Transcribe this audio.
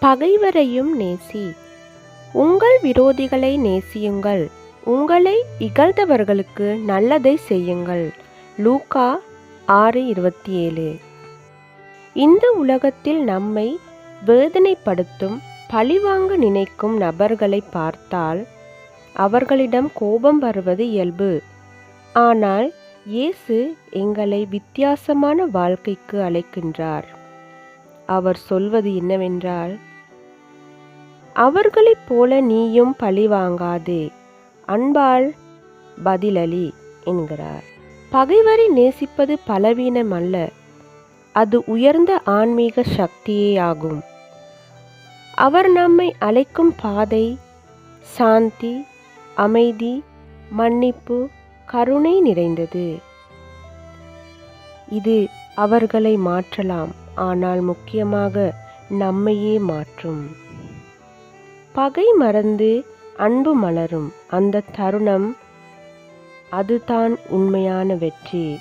பகைவரையும் நேசி. உங்கள் விரோதிகளை நேசியுங்கள். உங்களை இகழ்ந்தவர்களுக்கு நல்லதை செய்யுங்கள். லூகா ஆறு இருபத்தி ஏழு இந்த உலகத்தில் நம்மை வேதனைப்படுத்தும் பழிவாங்க நினைக்கும் நபர்களை பார்த்தால் அவர்களிடம் கோபம் வருவது இயல்பு. ஆனால் இயேசு எங்களை வித்தியாசமான வாழ்க்கைக்கு அழைக்கின்றார். அவர் சொல்வது என்னவென்றால் அவர்களைப் போல நீயும் பழி வாங்காதே. அன்பால் பதிலளி என்கிறார். பகைவரை நேசிப்பது பலவீனம் அல்ல. அது உயர்ந்த ஆன்மீக சக்தியே ஆகும். அவர் நம்மை அழைக்கும் பாதை சாந்தி அமைதி மன்னிப்பு கருணை நிறைந்தது. இது அவர்களை மாற்றலாம். ஆனால் முக்கியமாக நம்மையே மாற்றும். பகை மறந்து அன்பு மலரும் அந்த தருணம் அதுதான் உண்மையான வெற்றி.